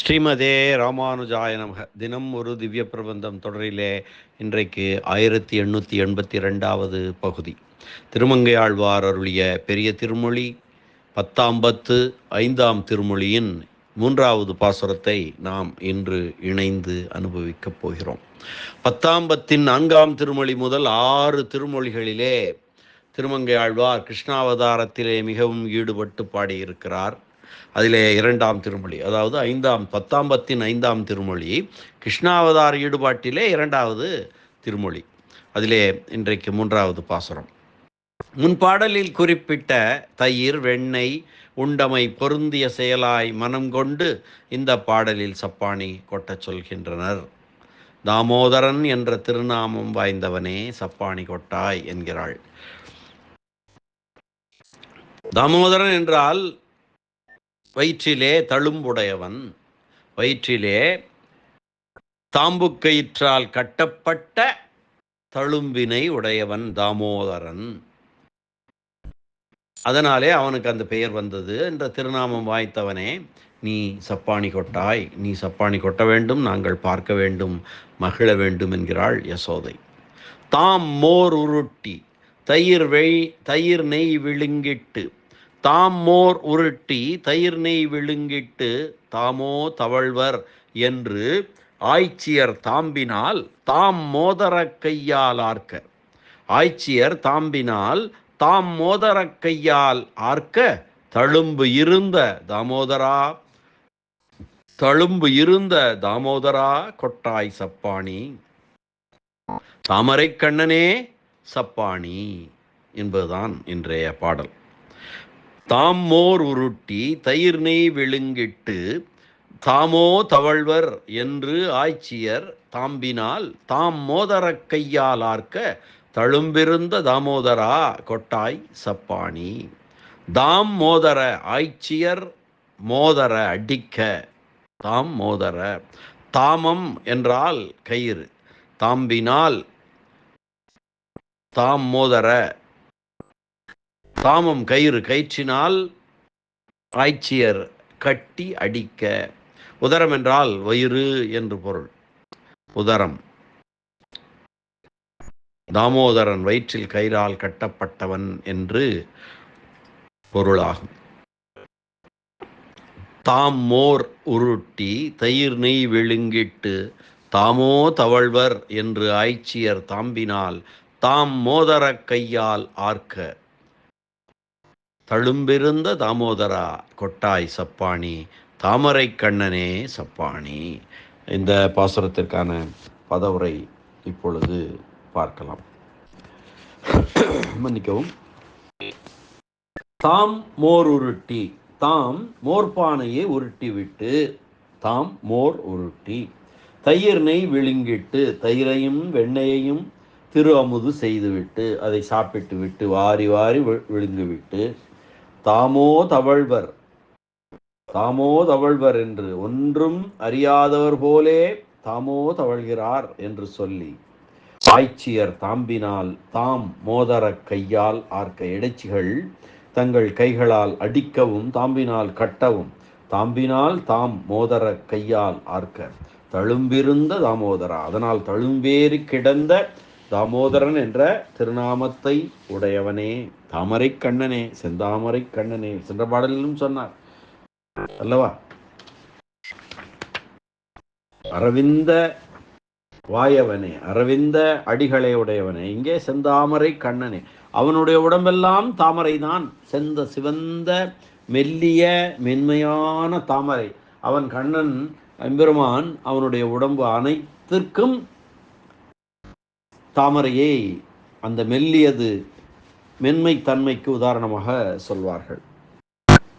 ஸ்ரீமதே ராமானுஜாய நமக. தினம் ஒரு திவ்ய பிரபந்தம் தொடரிலே இன்றைக்கு ஆயிரத்தி எண்ணூற்றி எண்பத்தி ரெண்டாவது பகுதி. திருமங்கையாழ்வார் அருளிய பெரிய திருமொழி பத்தாம் பத்து ஐந்தாம் திருமொழியின் மூன்றாவது பாசுரத்தை நாம் இன்று இணைந்து அனுபவிக்கப் போகிறோம். பத்தாம் பத்தின் நான்காம் திருமொழி முதல் ஆறு திருமொழிகளிலே திருமங்கையாழ்வார் கிருஷ்ணாவதாரத்திலே மிகவும் ஈடுபட்டு பாடியிருக்கிறார். அதிலே இரண்டாம் திருமொழி அதாவது ஐந்தாம் பத்தாம் பத்தின் ஐந்தாம் திருமொழி கிருஷ்ணாவதார ஈடுபாட்டிலே இரண்டாவது திருமொழி. அதிலே இன்றைக்கு மூன்றாவது பாசுரம். முன் பாடலில் குறிப்பிட்ட தயிர் வெண்ணெய் உண்டமை பொருந்திய செயலாய் மனம் கொண்டு இந்த பாடலில் சப்பாணி கொட்டச் சொல்கின்றனர். தாமோதரன் என்ற திருநாமம் வாய்ந்தவனே சப்பாணி கொட்டாய் என்கிறாள். தாமோதரன் என்றால் வயிற்றிலே தழும்புடையவன். வயிற்றிலே தாம்புக்கயிற்றால் கட்டப்பட்ட தழும்பினை உடையவன் தாமோதரன். அதனாலே அவனுக்கு அந்த பெயர் வந்தது. என்ற திருநாமம் வாய்த்தவனே நீ சப்பாணி கொட்டாய் நீ சப்பாணி கொட்ட வேண்டும் நாங்கள் பார்க்க வேண்டும் மகிழ வேண்டும் என்கிறாள் யசோதை. தாம் மோர் உருட்டி தயிர் வெய் தயிர் நெய் விழுங்கிட்டு தாம் மோர் உருட்டி தயிர் நெய் விழுங்கிட்டு தாமோ தவழ்வர் என்று ஆய்ச்சியர் தாம்பினால் தாம் மோதர கையால் ஆர்க்க. ஆய்ச்சியர் தாம்பினால் தாம் மோதர கையால் ஆர்க்க தழும்பு இருந்த தாமோதரா. தழும்பு இருந்த தாமோதரா கொட்டாய் சப்பாணி. தாமரை கண்ணனே சப்பாணி என்பதுதான் இன்றைய பாடல். தாம்மோர் உருட்டி தயிர் நெய் விழுங்கிட்டு தாமோ தவழ்வர் என்று ஆய்ச்சியர் தாம்பினால் தாம் மோதர கையால் ஆர்க்க தழும்பிருந்த தாமோதரா கொட்டாய் சப்பாணி. தாம் மோதர ஆய்ச்சியர் மோதர அடிக்க தாம் மோதர தாமம் என்றால் கயிறு தாம்பினால் தாம் மோதர தாமம் கயிறு கயிற்றினால் ஆய்ச்சியர் கட்டி அடிக்க. உதரம் என்றால் வயிறு என்று பொருள். உதரம். தாமோதரன் வயிற்றில் கயிறால் கட்டப்பட்டவன் என்று பொருளாகும். தாம் மோர் உருட்டி தயிர் நெய் விழுங்கிட்டு தாமோ தவழ்வர் என்று ஆய்ச்சியர் தாம்பினால் தாம் மோதர கையால் ஆர்க்க. தழும்பிருந்த தாமோதரா கொட்டாய் சப்பாணி தாமரை கண்ணனே சப்பாணி இந்த பாசுரத்திற்கான பதவுரை இப்பொழுது பார்க்கலாம். மன்னிக்கவும். தாம் மோர் உருட்டி தாம் மோர்பானையை உருட்டி விட்டு தாம் மோர் உருட்டி தயிர் நெய் விழுங்கிட்டு தயிரையும் வெண்ணெயையும் திரு அமுது செய்துவிட்டு அதை சாப்பிட்டு விட்டு வாரி வாரி விழுங்கிவிட்டு தாமோ தவழ்வர். தாமோ தவழ்வர் என்று ஒன்றும் அறியாதவர் போலே தாமோ தவழ்கிறார் என்று சொல்லி ஆய்ச்சியர் தாம்பினால் தாம் மோதர கையால் ஆர்க்க இடைச்சிகள் தங்கள் கைகளால் அடிக்கவும் தாம்பினால் கட்டவும். தாம்பினால் தாம் மோதர கையால் ஆர்க்க தழும்பிருந்த தாமோதரா. அதனால் தழும்பேறி கிடந்த தாமோதரன் என்ற திருநாமத்தை உடையவனே. தாமரை கண்ணனே செந்தாமரை கண்ணனே சென்ற பாடலிலும் சொன்னார். அல்லவா? அரவிந்த வாயவனே அரவிந்த அடிகளை உடையவனே இங்கே செந்தாமரை கண்ணனே. அவனுடைய உடம்பெல்லாம் தாமரை தான் செந்த சிவந்த மெல்லிய மென்மையான தாமரை. அவன் கண்ணன் எம்பெருமான் அவனுடைய உடம்பு அனைத்திற்கும் தாமரையை அந்த மெல்லியது மென்மை தன்மைக்கு உதாரணமாக சொல்வார்கள்.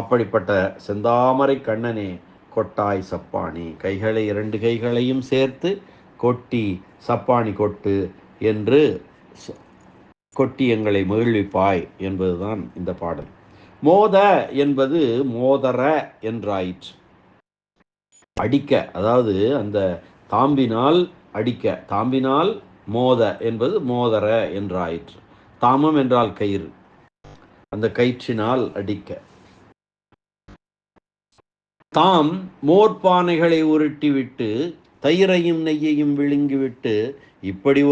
அப்படிப்பட்ட செந்தாமரை கண்ணனே கொட்டாய் சப்பாணி கைகளை இரண்டு கைகளையும் சேர்த்து கொட்டி சப்பாணி கொட்டு என்று கொட்டி எங்களை மகிழ்விப்பாய் என்பதுதான் இந்த பாடல். மோத என்பது மோதர என்றாயிற்று. அடிக்க அதாவது அந்த தாம்பினால் அடிக்க தாம்பினால் மோத என்பது மோதர என்றாயிற்று. தாமம் என்றால் கயிறு. அந்த கயிற்றினால் அடிக்க. தாம் மோர்பானைகளை உருட்டிவிட்டு தயிரையும் நெய்யையும் விழுங்கிவிட்டு இப்படி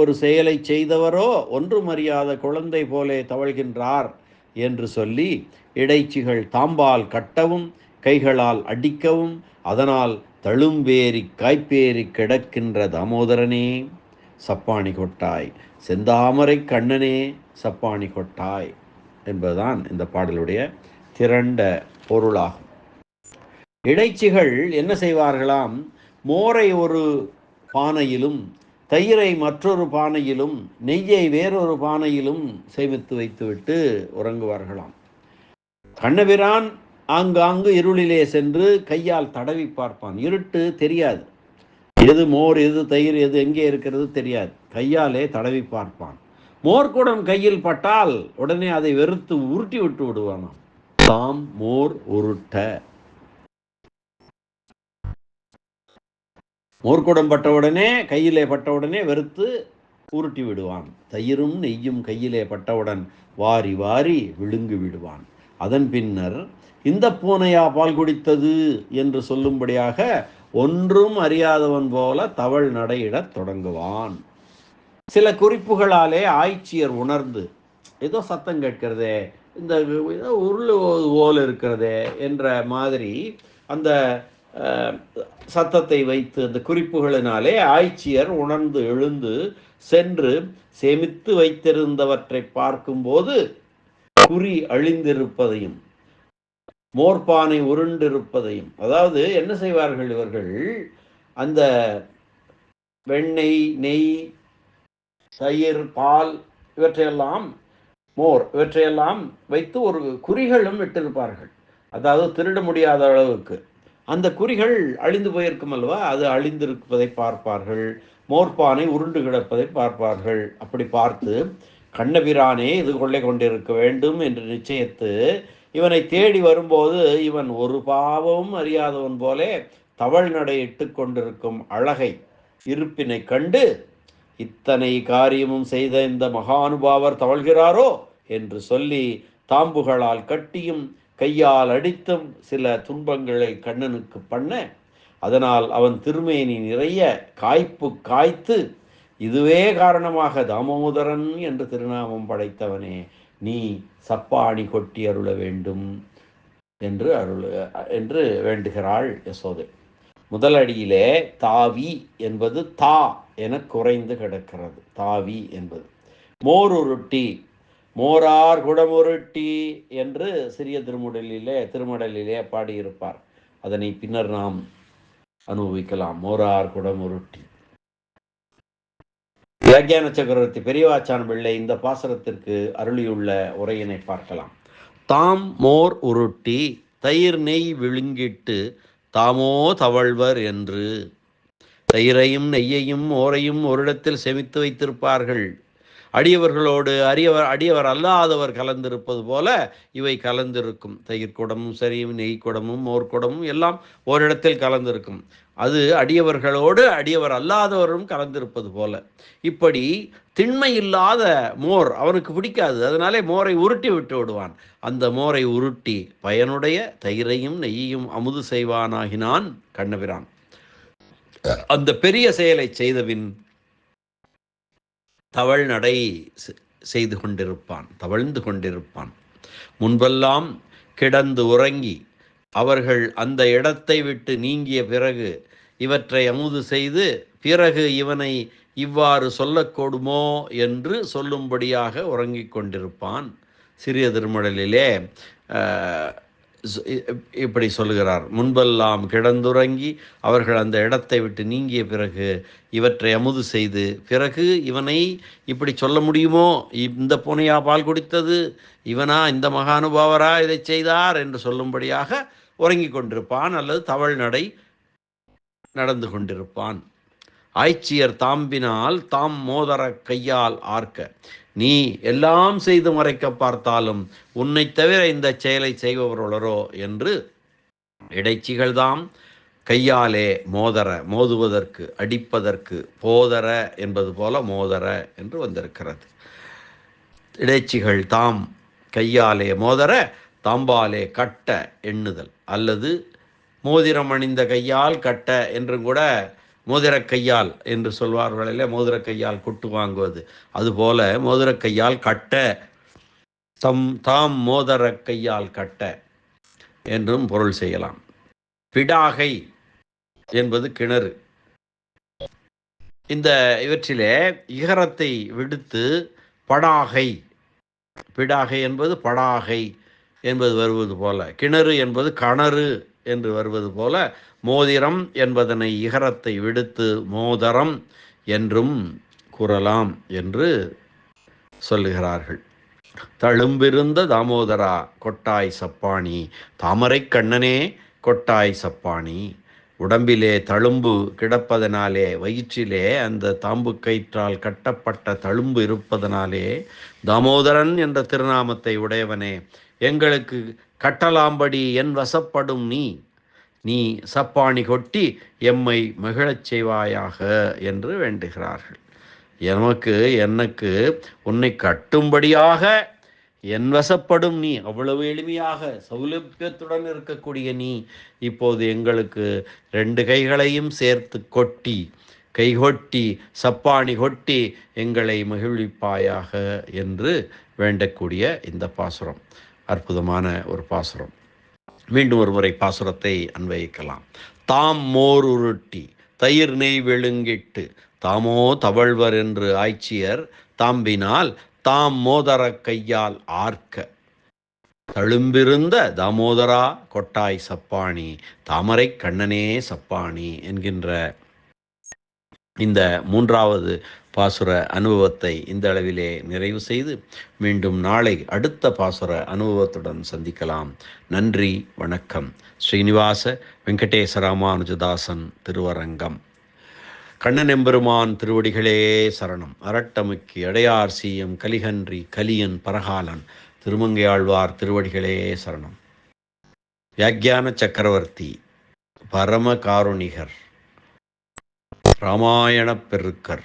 ஒரு செயலை செய்தவரோ ஒன்றும் அறியாத குழந்தை போலே தவழ்கின்றார் என்று சொல்லி இடைச்சிகள் தாம்பால் கட்டவும் கைகளால் அடிக்கவும் அதனால் தழும்பேறி காய்ப்பேறி கிடக்கின்ற தாமோதரனே. சப்பாணி கொட்டாய். செந்தாமரை கண்ணனே சப்பாணி கொட்டாய் என்பதுதான் இந்த பாடலுடைய திரண்ட பொருளாகும். இடைச்சிகள் என்ன செய்வார்களாம்? மோரை ஒரு பானையிலும் தயிரை மற்றொரு பானையிலும் நெய்யை வேறொரு பானையிலும் சேமித்து வைத்துவிட்டு உறங்குவார்களாம். கண்ணபிரான் ஆங்காங்கு இருளிலே சென்று கையால் தடவி பார்ப்பான். இருட்டு தெரியாது. எது மோர் எது தயிர் எது எங்கே இருக்கிறது தெரியாது. கையாலே தடவி பார்ப்பான். மோர்குடம் கையில் பட்டால் உடனே அதை வெறுத்து உருட்டி விட்டு விடுவானாம். தாம் மோர் உருட்ட. மோர்க்குடம் பட்டவுடனே கையிலே பட்டவுடனே வெறுத்து உருட்டி விடுவான். தயிரும் நெய்யும் கையிலே பட்டவுடன் வாரி வாரி விழுங்கு விடுவான். அதன் பின்னர் இந்த பூனையா பால் குடித்தது? என்று சொல்லும்படியாக ஒன்றும் அறியாதவன் போல தவள் நடையிடத் தொடங்குவான். சில குறிப்புகளாலே ஆய்ச்சியர் உணர்ந்து ஏதோ சத்தம் கேட்கிறதே இந்த உருள் ஓல் இருக்கிறதே என்ற மாதிரி அந்த சத்தத்தை வைத்து அந்த குறிப்புகளினாலே ஆய்ச்சியர் உணர்ந்து எழுந்து சென்று சேமித்து வைத்திருந்தவற்றை பார்க்கும்போது குறி அழிந்திருப்பதையும் மோர்பானை உருண்டிருப்பதையும். அதாவது என்ன செய்வார்கள் இவர்கள்? அந்த வெண்ணெய் நெய் தயிர் பால் இவற்றையெல்லாம் மோர் இவற்றையெல்லாம் வைத்து ஒரு குறிகளும் விட்டிருப்பார்கள் அதாவது திருட முடியாத அளவுக்கு. அந்த குறிகள் அழிந்து போயிருக்கும் அல்லவா? அது அழிந்திருப்பதை பார்ப்பார்கள். மோர்பானை உருண்டு கிடப்பதை பார்ப்பார்கள். அப்படி பார்த்து கண்ணபிரானே இது கொள்ளை கொண்டிருக்க வேண்டும் என்று நிச்சயத்து இவனை தேடி வரும்போது இவன் ஒரு பாவமும் அறியாதவன் போலே தவள் நடையிட்டு கொண்டிருக்கும் அழகை இருப்பினை கண்டு இத்தனை காரியமும் செய்த இந்த மகானுபாவர் தவழ்கிறாரோ? என்று சொல்லி தாம்புகளால் கட்டியும் கையால் அடித்தும் சில துன்பங்களை கண்ணனுக்கு பண்ண அதனால் அவன் திருமேனி நிறைய காய்ப்பு காய்த்து இதுவே காரணமாக தாமோதரன் என்று திருநாமம் படைத்தவனே நீ சப்பாணி கொட்டி அருள வேண்டும் என்று அருள் என்று வேண்டுகிறாள் யசோதை. முதல் அடியிலே தாவி என்பது தா என குறைந்து கிடக்கிறது. தாவி என்பது. மோர் உருட்டி மோரார் குடமுருட்டி என்று சிறிய திருமுடலிலே திருமடலிலே பாடியிருப்பார். அதனை பின்னர் நாம் அனுபவிக்கலாம். மோரார் குடமுருட்டி வியாக்கியான சக்கரவர்த்தி பெரியவாச்சான் பிள்ளை இந்த பாசனத்திற்கு அருளியுள்ள உரையினை பார்க்கலாம். தாம் மோர் உருட்டி தயிர் நெய் விழுங்கிட்டு தாமோ தவழ்வர் என்று. தயிரையும் நெய்யையும் ஓரையும் ஒரு இடத்தில் செமித்து வைத்திருப்பார்கள். அடியவர்களோடு அரியவர் அடியவர் அல்லாதவர் கலந்திருப்பது போல இவை கலந்திருக்கும். தயிர் குடமும் சரி நெய் குடமும் மோர் குடமும் எல்லாம் ஓரிடத்தில் கலந்திருக்கும். அது அடியவர்களோடு அடியவர் அல்லாதவரும் கலந்திருப்பது போல. இப்படி திண்மை இல்லாத மோர் அவனுக்கு பிடிக்காது. அதனாலே மோரை உருட்டி விட்டு விடுவான். அந்த மோரை உருட்டி பயனுடைய தயிரையும் நெய்யையும் அமுது செய்வானாகினான் கண்ணபிரான். அந்த பெரிய செயலை செய்தபின் தவள் நடை செய்து கொண்டிருப்பான் தவழ்ந்து கொண்டிருப்பான். முன்பெல்லாம் கிடந்து உறங்கி அவர்கள் அந்த இடத்தை விட்டு நீங்கிய பிறகு இவற்றை அமுது செய்து பிறகு இவனை இவ்வாறு சொல்லக்கூடுமோ என்று சொல்லும்படியாக உறங்கிக் கொண்டிருப்பான். சிறிய திருமடலிலே இப்படி சொல்கிறார் முன்பெல்லாம் கிடந்துறங்கி அவர்கள் அந்த இடத்தை விட்டு நீங்கிய பிறகு இவற்றை அமுது செய்து பிறகு இவனை இப்படி சொல்ல முடியுமோ? இந்த பூனையா பால் குடித்தது? இவனா இந்த மகானுபாவரா இதை செய்தார்? என்று சொல்லும்படியாக உறங்கிக் கொண்டிருப்பான் அல்லது தவழ்நடை நடந்து கொண்டிருப்பான். ஆய்ச்சியர் தாம்பினால் தாம் மோதர கையால் ஆர்க்க. நீ எல்லாம் செய்து மறைக்க பார்த்தாலும் உன்னை தவிர இந்த செயலை செய்பவர்களோ என்று இடைச்சிகள்தாம் கையாலே மோதர மோதுவதற்கு அடிப்பதற்கு போதர என்பது போல மோதர என்று வந்திருக்கிறது. இடைச்சிகள் தாம் கையாலே மோதர தாம்பாலே கட்ட எண்ணுதல். அல்லது மோதிரம் அணிந்த கையால் கட்ட என்றும் கூட மோதிர கையால் என்று சொல்வார்கள் இல்லை மோதிர கையால் கொட்டு வாங்குவது. அதுபோல மோதிர கையால் கட்ட. தம் தாம் மோதிர கையால் கட்ட என்றும் பொருள் செய்யலாம். பிடாகை என்பது கிணறு. இந்த இவற்றிலே இகரத்தை விடுத்து படாகை. பிடாகை என்பது படாகை என்பது வருவது போல. கிணறு என்பது கணறு என்று வருவது போல மோதிரம் என்பதனை இகரத்தை விடுத்து மோதரம் என்றும் கூறலாம் என்று சொல்லுகிறார்கள். தழும்பிருந்த தாமோதரா கொட்டாய் சப்பாணி தாமரை கண்ணனே கொட்டாய் சப்பாணி உடம்பிலே தழும்பு கிடப்பதனாலே வயிற்றிலே அந்த தாம்பு கயிற்றால் கட்டப்பட்ட தழும்பு இருப்பதனாலே தாமோதரன் என்ற திருநாமத்தை உடையவனே எங்களுக்கு கட்டலாம்படி என் வசப்படும் நீ நீ சப்பாணி கொட்டி எம்மை மகிழச் செய்வாயாக என்று வேண்டுகிறார்கள். எமக்கு எனக்கு உன்னை கட்டும்படியாக என் வசப்படும் நீ அவ்வளவு எளிமையாக சௌலபியத்துடன் இருக்கக்கூடிய நீ இப்போது எங்களுக்கு ரெண்டு கைகளையும் சேர்த்து கொட்டி கைகொட்டி சப்பாணி கொட்டி எங்களை மகிழ்விப்பாயாக என்று வேண்டக்கூடிய இந்த பாசுரம். அற்புதமான ஒரு பாசுரம். மீண்டும் ஒரு முறை பாசுரத்தை அன்வயிக்கலாம் தாம் மோர் உருட்டி தயிர் நெய் வெளுங்கிட்டு தாமோ தவழ்வர் என்று ஆய்ச்சியர் தாம்பினால் தாம் மோதர கையால் ஆர்க்க. தழும்பிருந்த தாமோதரா கொட்டாய் சப்பாணி தாமரை கண்ணனே சப்பாணி என்கின்ற இந்த மூன்றாவது பாசுர அனுபவத்தை இந்த அளவிலே நிறைவு செய்து மீண்டும் நாளை அடுத்த பாசுர அனுபவத்துடன் சந்திக்கலாம். நன்றி வணக்கம். ஸ்ரீனிவாச வெங்கடேசராமானுஜதாசன் திருவரங்கம். கண்ணன் எம்பெருமான் திருவடிகளே சரணம். அரட்டமுக்கி அடையார் சீயம் கலிகன்றி கலியன் பரகாலன் திருமங்கையாழ்வார் திருவடிகளே சரணம். வியாக்கியான சக்கரவர்த்தி பரம காருணிகர் ராமாயணப் பெருக்கர்.